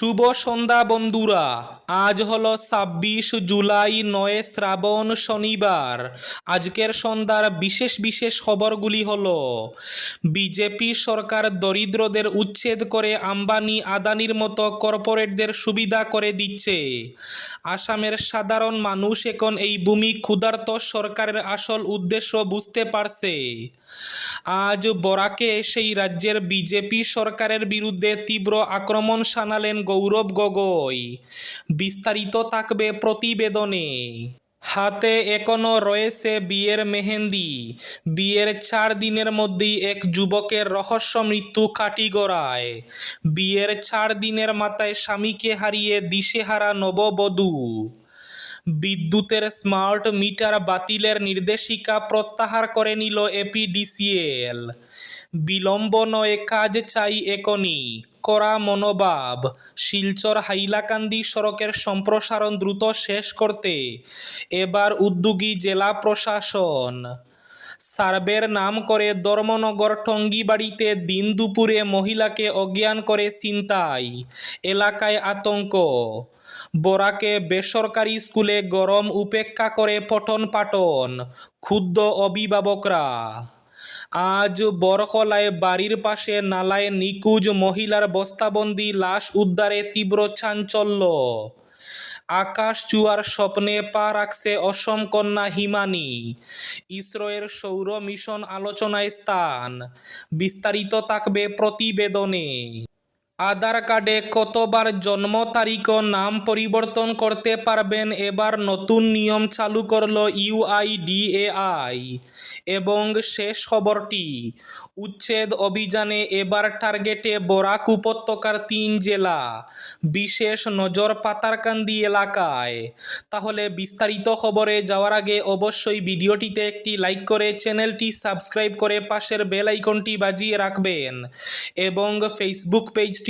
শুভ সন্ধ্যা, বন্ধুরা। আজ হলো ছাব্বিশ জুলাই, নয় শ্রাবণ, শনিবার। আজকের সন্ধ্যার বিশেষ বিশেষ খবরগুলি হল, বিজেপি সরকার দরিদ্রদের উচ্ছেদ করে আম্বানি, আদানির মতো কর্পোরেটদের সুবিধা করে দিচ্ছে। আসামের সাধারণ মানুষ এখন এই ভূমি ক্ষুধার্ত সরকারের আসল উদ্দেশ্য বুঝতে পারছে। আজ বরাকে সেই রাজ্যের বিজেপি সরকারের বিরুদ্ধে তীব্র আক্রমণ শানালেন গৌরব গগৈ। বিস্তারিত থাকবে প্রতিবেদনে। হাতে এখনও রয়েছে বিয়ের মেহেন্দি। বিয়ের চার দিনের মধ্যেই এক যুবকের রহস্য মৃত্যু কাটি গড়ায় বিয়ের চার দিনের মাথায় স্বামীকে হারিয়ে দিশেহারা নববধূ। বিদ্যুতের স্মার্ট মিটার বাতিলের নির্দেশিকা প্রত্যাহার করে নিল এপিডিসিএল। বিলম্ব নয়, কাজ চাই এখনই। করা মনোভাব। শিলচর হাইলাকান্দি সড়কের সম্প্রসারণ দ্রুত শেষ করতে। এবার উদ্যোগী জেলা প্রশাসন। সার্ভের নাম করে ধর্মনগর টঙ্গিবাড়িতে দিন দুপুরে মহিলাকে অজ্ঞান করে ছিনতাই। এলাকায় আতঙ্ক। বরাকে বেসরকারি স্কুলে গরম উপেক্ষা করে পঠন পাঠন ক্ষুদ্র অভিভাবকরা। আজ বরকলায় বাড়ির পাশে নালায় নিখোঁজ মহিলার বস্তাবন্দি লাশ উদ্ধারে তীব্র চাঞ্চল্য। আকাশ চুয়ার স্বপ্নে পা রাখছে অসম কন্যা হিমানি। ইসরোয়ের সৌর মিশন আলোচনায় স্থান। বিস্তারিত থাকবে প্রতিবেদনে। আধার কার্ডে কতবার জন্ম তারিখ নাম পরিবর্তন করতে পারবেন এবার নতুন নিয়ম চালু করল ইউআইডিএআই এবং শেষ খবরটি, উচ্ছেদ অভিযানে এবার টার্গেটে বরাক উপত্যকার তিন জেলা, বিশেষ নজর পাতারকান্দি এলাকায়। তাহলে বিস্তারিত খবরে যাওয়ার আগে অবশ্যই ভিডিওটিতে একটি লাইক করে চ্যানেলটি সাবস্ক্রাইব করে পাশের বেল আইকনটি বাজিয়ে রাখবেন। এবং ফেসবুক পেজটি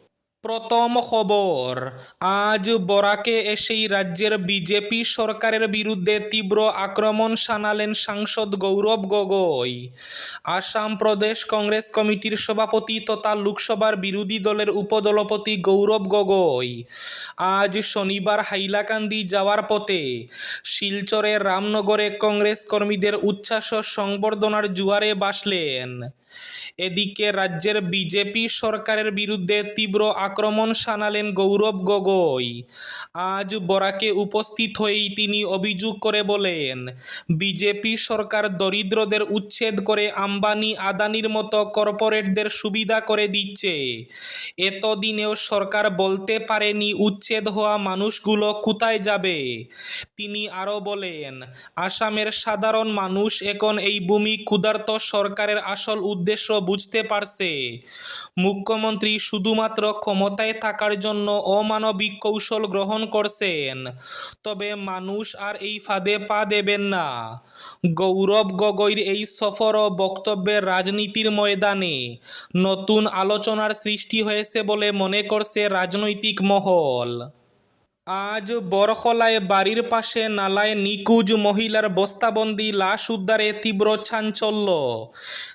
প্রথম খবর, আজ বরাকে এসেই রাজ্যের বিজেপি সরকারের বিরুদ্ধে তীব্র আক্রমণ শানালেন সাংসদ গৌরব গগৈ। আসাম প্রদেশ কংগ্রেস কমিটির সভাপতি তথা লোকসভার বিরোধী দলের উপদলপতি গৌরব গগৈ। আজ শনিবার হাইলাকান্দি যাওয়ার পথে শিলচরের রামনগরে কংগ্রেস কর্মীদের উচ্ছ্বাস সংবর্ধনার জুয়ারে বাসলেন। এদিকে রাজ্যের বিজেপি সরকারের বিরুদ্ধে তীব্র আক্রমণ শানালেন গৌরব গগৈ। আজ বরাকে উপস্থিত হয়েই তিনি অভিযোগ করে বলেন, বিজেপি সরকার দরিদ্রদের উচ্ছেদ করে আম্বানি আদানির মতো কর্পোরেটদের সুবিধা করে দিচ্ছে। এতদিনেও সরকার বলতে পারেনি উচ্ছেদ হওয়া মানুষগুলো কোথায় যাবে। তিনি আরও বলেন, আসামের সাধারণ মানুষ এখন এই ভূমি ক্ষুধার্ত সরকারের আসল উদ্দেশ্য বুঝতে পারছে। মুখ্যমন্ত্রী শুধুমাত্র ক্ষমতায় থাকার জন্য অমানবিক কৌশল গ্রহণ করছেন। তবে মানুষ আর এই ফাঁদে পা দেবেন না। গৌরব গগৈর এই সফর ও বক্তব্যের রাজনীতির ময়দানে নতুন আলোচনার সৃষ্টি হয়েছে বলে মনে করছে রাজনৈতিক মহল। আজ বরখলায় বাড়ির পাশে নালায় নিকুজ মহিলার বস্তাবন্দি লাশ উদ্ধারে তীব্র চাঞ্চল্য।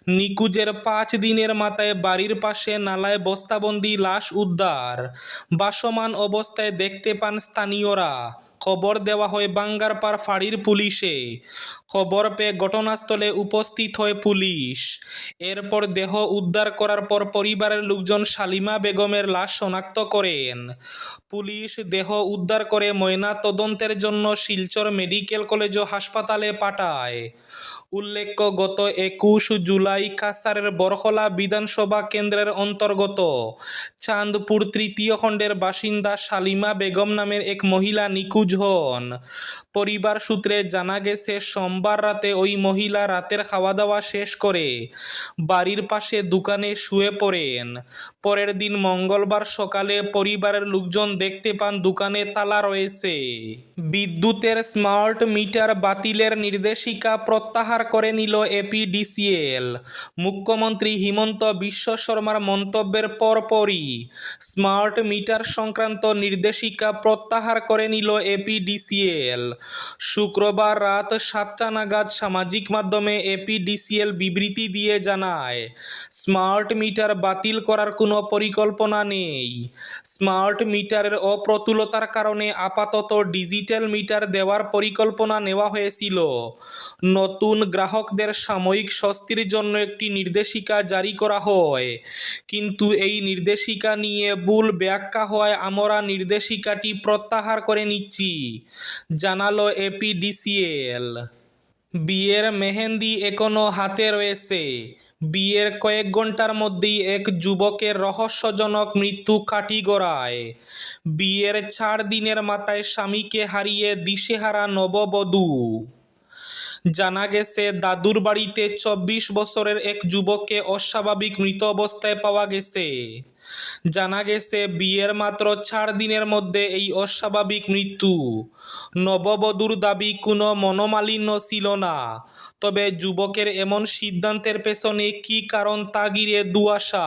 নিকুজের পাঁচ দিনের মাথায় বাড়ির পাশে নালায় বস্তাবন্দি লাশ উদ্ধার। বাসমান অবস্থায় দেখতে পান স্থানীয়রা। খবর দেওয়া হয় বাঙ্গারপাড় ফাঁড়ির পুলিশে। খবর পেয়ে ঘটনাস্থলে উপস্থিত হয় পুলিশ। এরপর দেহ উদ্ধার করার পর পরিবারের লোকজন শালিমা বেগমের লাশ শনাক্ত করেন। পুলিশ দেহ উদ্ধার করে ময়না তদন্তের জন্য শিলচর মেডিকেল কলেজ ও হাসপাতালে পাঠায়। উল্লেখ্য গত একুশ জুলাই কাসারের বরখলা বিধানসভা কেন্দ্রের অন্তর্গত চাঁদপুর তৃতীয় খণ্ডের বাসিন্দা শালিমা বেগম নামের এক মহিলা নিখোঁজ হন। পরিবার সূত্রে জানা গেছে, সোমবার রাতে ওই মহিলা রাতের খাওয়া দাওয়া শেষ করে বাড়ির পাশে দোকানে শুয়ে পড়েন। পরের দিন মঙ্গলবার সকালে পরিবারের লোকজন দেখতে পান দোকানে তালা রয়েছে। বিদ্যুতের স্মার্ট মিটার বাতিলের নির্দেশিকা প্রত্যাহার করে নিল এপিডিসিএল। মুখ্যমন্ত্রী হিমন্ত বিশ্ব শর্মার মন্তব্যের পরপরই স্মার্ট মিটার সংক্রান্ত নির্দেশিকা প্রত্যাহার করে নিল এপিডিসিএল। শুক্রবার রাত সাতটা নাগাদ সামাজিক মাধ্যমে এপিডিসিএল বিবৃতি দিয়ে জানায়, স্মার্ট মিটার বাতিল করার কোনো পরিকল্পনা নেই। স্মার্ট মিটারের অপ্রতুলতার কারণে আপাতত ডিজিটাল মিটার দেওয়ার পরিকল্পনা নেওয়া হয়েছিল। নতুন গ্রাহকদের সাময়িক স্বস্তির জন্য একটি নির্দেশিকা জারি করা হয়। কিন্তু এই নির্দেশিকা নিয়ে ভুল ব্যাখ্যা হওয়ায় আমরা নির্দেশিকাটি প্রত্যাহার করে নিচ্ছি। জানালো এপিডিসিএল। বিয়ের মেহেন্দি এখনও হাতে রয়েছে। বিয়ের কয়েক ঘণ্টার মধ্যেই এক যুবকের রহস্যজনক মৃত্যু কাঠিগড়ায়। বিয়ের চার দিনের মাথায় স্বামীকে হারিয়ে দিশেহারা নববধূ। জানা গেছে, দাদুর বাড়িতে চব্বিশ বছরের এক যুবককে অস্বাভাবিক মৃত অবস্থায় পাওয়া গেছে। জানা গেছে, বিয়ের মাত্র চার দিনের মধ্যে এই অস্বাভাবিক মৃত্যু। নববধূর দাবি কোনো মনোমালিন্য ছিল না। তবে যুবকের এমন সিদ্ধান্তের পেছনে কী কারণ তা ঘিরে দুয়াশা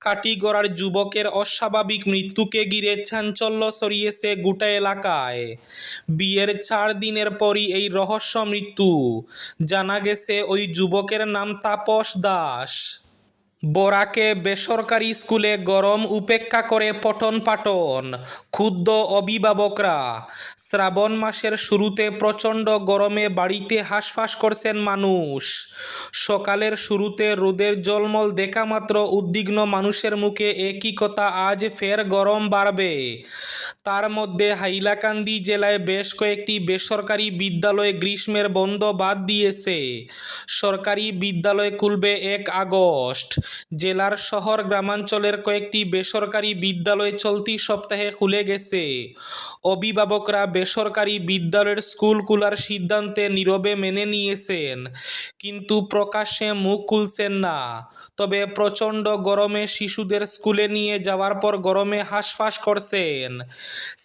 কাটিগড়ার যুবকের অস্বাভাবিক মৃত্যুকে ঘিরে চাঞ্চল্য ছড়িয়েছে গোটা এলাকায়। বিয়ের চার দিনের পরই এই রহস্য মৃত্যু। জানা গেছে, ওই যুবকের নাম তাপস দাস। বরাকে বেসরকারি স্কুলে গরম উপেক্ষা করে পঠন পাঠন। ক্ষুদ্র অভিভাবকরা, শ্রাবণ মাসের শুরুতে প্রচণ্ড গরমে বাড়িতে হাঁসফাঁস করছেন মানুষ। সকালের শুরুতে রোদের জলমল দেখা মাত্র উদ্বিগ্ন মানুষের মুখে একই কথা, আজ ফের গরম বাড়বে। তার মধ্যে হাইলাকান্দি জেলায় বেশ কয়েকটি বেসরকারি বিদ্যালয়ে গ্রীষ্মের বন্ধ বাদ দিয়েছে। সরকারি বিদ্যালয় খুলবে এক আগস্ট। জেলার শহর গ্রামাঞ্চলের কয়েকটি বেসরকারি বিদ্যালয় চলতি সপ্তাহে খুলে গেছে। অভিভাবকরা বেসরকারি বিদ্যালয়ের স্কুল খোলার সিদ্ধান্তে নীরবে মেনে নিয়েছেন, কিন্তু প্রকাশ্যে মুখ খুলছেন না। তবে প্রচণ্ড গরমে শিশুদের স্কুলে নিয়ে যাওয়ার পর গরমে হাঁসফাঁস করছেন।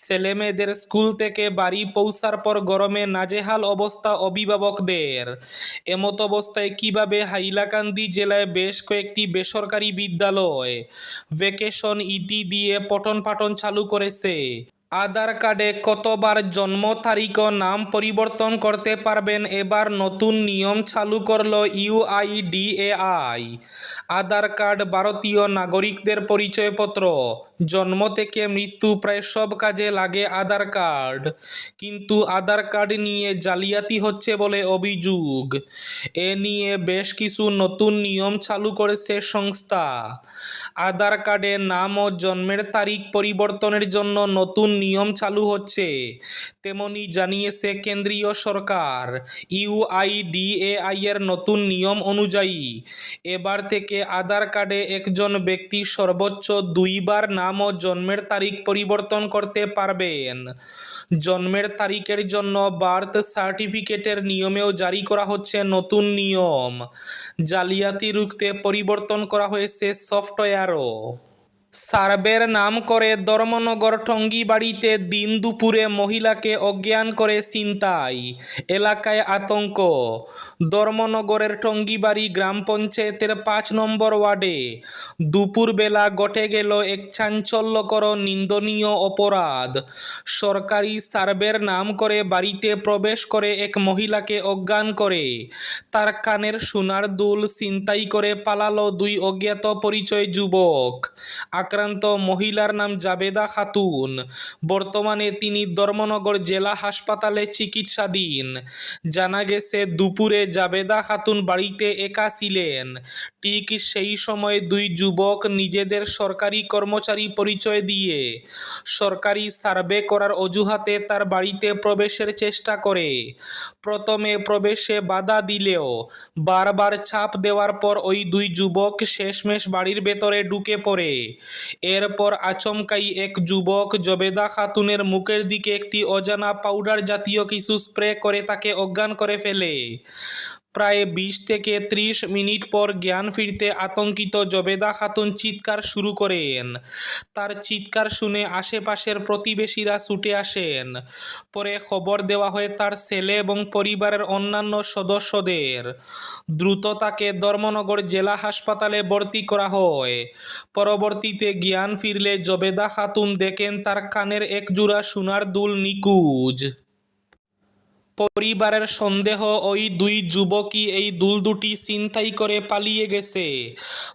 ছেলেমেয়েদের স্কুল থেকে বাড়ি পৌঁছার পর গরমে নাজেহাল অবস্থা অভিভাবকদের। এমত অবস্থায় কীভাবে হাইলাকান্দি জেলায় বেশ কয়েকটি বেসরকারি বিদ্যালয়। ভেকেশন ইতি দিয়ে পঠন পাঠন চালু করেছে। আধার কার্ডে কতবার জন্ম তারিখ, নাম পরিবর্তন করতে পারবেন, এবার নতুন নিয়ম চালু করল ইউআইডিএআই আধার কার্ড ভারতীয় নাগরিকদের পরিচয়পত্র। জন্ম থেকে মৃত্যু প্রায় সব কাজে লাগে আধার কার্ড। কিন্তু আধার কার্ড নিয়ে জালিয়াতি হচ্ছে বলে অভিযোগ। এ নিয়ে বেশ কিছু নতুন নিয়ম চালু করেছে সংস্থা। আধার কার্ডে নাম ও জন্মের তারিখ পরিবর্তনের জন্য নতুন নিয়ম চালু হচ্ছে, তেমনি জানিয়েছে কেন্দ্রীয় সরকার। ইউআইডিএআই এর নতুন নিয়ম অনুযায়ী, এবার থেকে আধার কার্ডে একজন ব্যক্তি সর্বোচ্চ দুইবার নাম ও জন্মের তারিখ পরিবর্তন করতে পারবেন। জন্মের তারিখের জন্য বার্থ সার্টিফিকেটের নিয়মেও জারি করা হচ্ছে নতুন নিয়ম। জালিয়াতি রুখতে পরিবর্তন করা হয়েছে সফটওয়্যারও। সার্ভের নাম করে ধর্মনগর টঙ্গিবাড়িতে দিন দুপুরে মহিলাকে অজ্ঞান করে ছিনতাই, এলাকায় আতঙ্ক। ধর্মনগরের টঙ্গিবাড়ি গ্রাম পঞ্চায়েতের পাঁচ নম্বর ওয়ার্ডে দুপুরবেলা ঘটে গেল এক চাঞ্চল্যকর নিন্দনীয় অপরাধ। সরকারি সার্ভের নাম করে বাড়িতে প্রবেশ করে এক মহিলাকে অজ্ঞান করে। তার কানের সোনার দুল ছিনতাই করে পালালো দুই অজ্ঞাত পরিচয় যুবক। আক্রান্ত মহিলার নাম জাবেদা খাতুন। বর্তমানে তিনি ধর্মনগর জেলা হাসপাতালে চিকিৎসাধীন। জানা গেছে, দুপুরে জাবেদা খাতুন বাড়িতে একা ছিলেন। ঠিক সেই সময় দুই যুবক নিজেদের সরকারি কর্মচারী পরিচয় দিয়ে সরকারি সার্ভে করার অজুহাতে তার বাড়িতে প্রবেশের চেষ্টা করে। প্রথমে প্রবেশে বাধা দিলেও বারবার চাপ দেওয়ার পর ওই দুই যুবক শেষমেশ বাড়ির ভেতরে ঢুকে পড়ে। এরপর আচমকাই এক যুবক জবেদা খাতুনের মুখের দিকে একটি অজানা পাউডার জাতীয় কিছু স্প্রে করে তাকে অজ্ঞান করে ফেলে। প্রায় বিশ থেকে ত্রিশ মিনিট পর জ্ঞান ফিরতে আতঙ্কিত জবেদা খাতুন চিৎকার শুরু করেন। তার চিৎকার শুনে আশেপাশের প্রতিবেশীরা ছুটে আসেন। পরে খবর দেওয়া হয় তার ছেলে এবং পরিবারের অন্যান্য সদস্যদের। দ্রুত তাকে ধর্মনগর জেলা হাসপাতালে ভর্তি করা হয়। পরবর্তীতে জ্ঞান ফিরলে জবেদা খাতুন দেখেন তার কানের এক জোড়া সোনার দুল নিকুজ পরিবারের সন্দেহ, ওই দুই যুবকই এই দুল দুটি ছিনতাই করে পালিয়ে গেছে।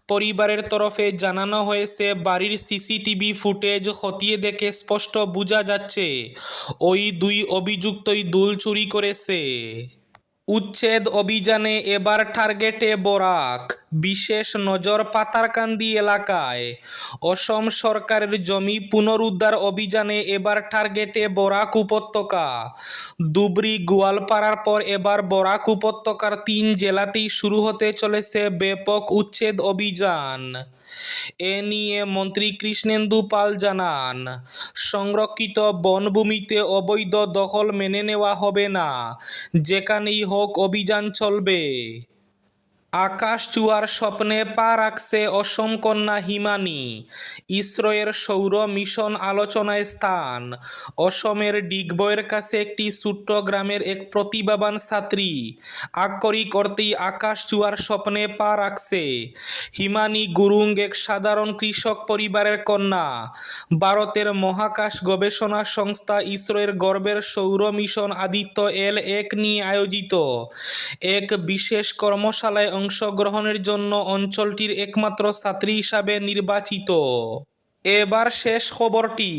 পরিবারের তরফে জানানো হয়েছে, বাড়ির সিসিটিভি ফুটেজ খতিয়ে দেখে স্পষ্ট বোঝা যাচ্ছে, ওই দুই অভিযুক্তই দুল চুরি করেছে। উচ্ছেদ অভিযানে এবার টার্গেটে বরাক। বিশেষ নজর পাতারকান্দি এলাকায়। অসম সরকারের জমি পুনরুদ্ধার অভিযানে এবার টার্গেটে বরাক উপত্যকা। ধুবড়ি গোয়ালপাড়ার পর এবার বরাক উপত্যকার তিন জেলাতেই শুরু হতে চলেছে ব্যাপক উচ্ছেদ অভিযান। এ নিয়ে মন্ত্রী কৃষ্ণেন্দু পাল জানান, সংরক্ষিত বনভূমিতে অবৈধ দখল মেনে নেওয়া হবে না, যেখানেই হোক অভিযান চলবে। আকাশ চুয়ার স্বপ্নে পা রাখছে অসম কন্যা হিমানি। ইসরোয়ের সৌর মিশন আলোচনায় স্থান। অসমের ডিগবয়ের কাছে একটি ছোট্ট গ্রামের এক প্রতিভাবান ছাত্রী। আক্ষরিক অর্থেই আকাশ চুয়ার স্বপ্নে পা রাখছে। হিমানি গুরুং এক সাধারণ কৃষক পরিবারের কন্যা। ভারতের মহাকাশ গবেষণা সংস্থা ইসরোয়ের গর্বের সৌর মিশন আদিত্য এল এক নিয়ে আয়োজিত এক বিশেষ কর্মশালায় অংশগ্রহণের জন্য অঞ্চলটির একমাত্র ছাত্রী হিসাবে নির্বাচিত। এবার শেষ খবরটি।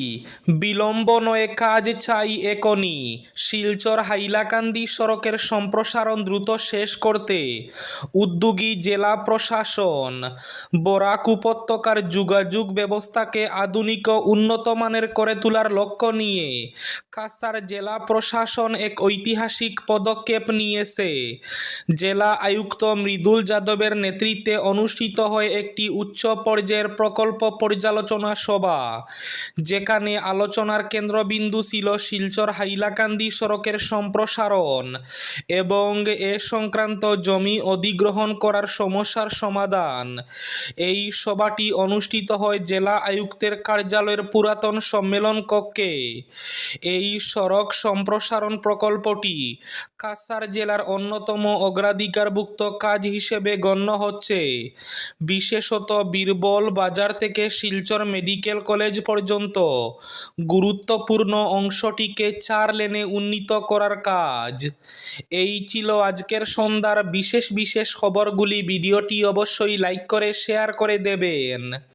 বিলম্ব নয়, কাজ চাই একনি শিলচর হাইলাকান্দি সড়কের সম্প্রসারণ দ্রুত শেষ করতে। উদ্যোগী জেলা প্রশাসন। বরাক উপত্যকার যোগাযোগ ব্যবস্থাকে আধুনিক ও উন্নত মানের করে তোলার লক্ষ্য নিয়ে কাসার জেলা প্রশাসন এক ঐতিহাসিক পদক্ষেপ নিয়েছে। জেলা আয়ুক্ত মৃদুল যাদবের নেতৃত্বে অনুষ্ঠিত হয় একটি উচ্চ পর্যায়ের প্রকল্প পর্যালোচনা সভা যেখানে আলোচনার কেন্দ্রবিন্দু ছিল শিলচর হাইলাকান্দি সড়কের সম্প্রসারণ এবং এ সংক্রান্ত জমি অধিগ্রহণ করার সমস্যার সমাধান। এই সভাটি অনুষ্ঠিত হয় জেলা আয়ুক্তের কার্যালয়ের পুরাতন সম্মেলন কক্ষে। এই সড়ক সম্প্রসারণ প্রকল্পটি কাছাড় জেলার অন্যতম অগ্রাধিকারভুক্ত কাজ হিসেবে গণ্য হচ্ছে। বিশেষত বীরবল বাজার থেকে শিলচর মেডিকেল কলেজ পর্যন্ত গুরুত্বপূর্ণ অংশটিকে চার লেনে উন্নীত করার কাজ। এই ছিল আজকের সন্ধ্যার বিশেষ বিশেষ খবরগুলি। ভিডিওটি অবশ্যই লাইক করে, শেয়ার করে দেবেন।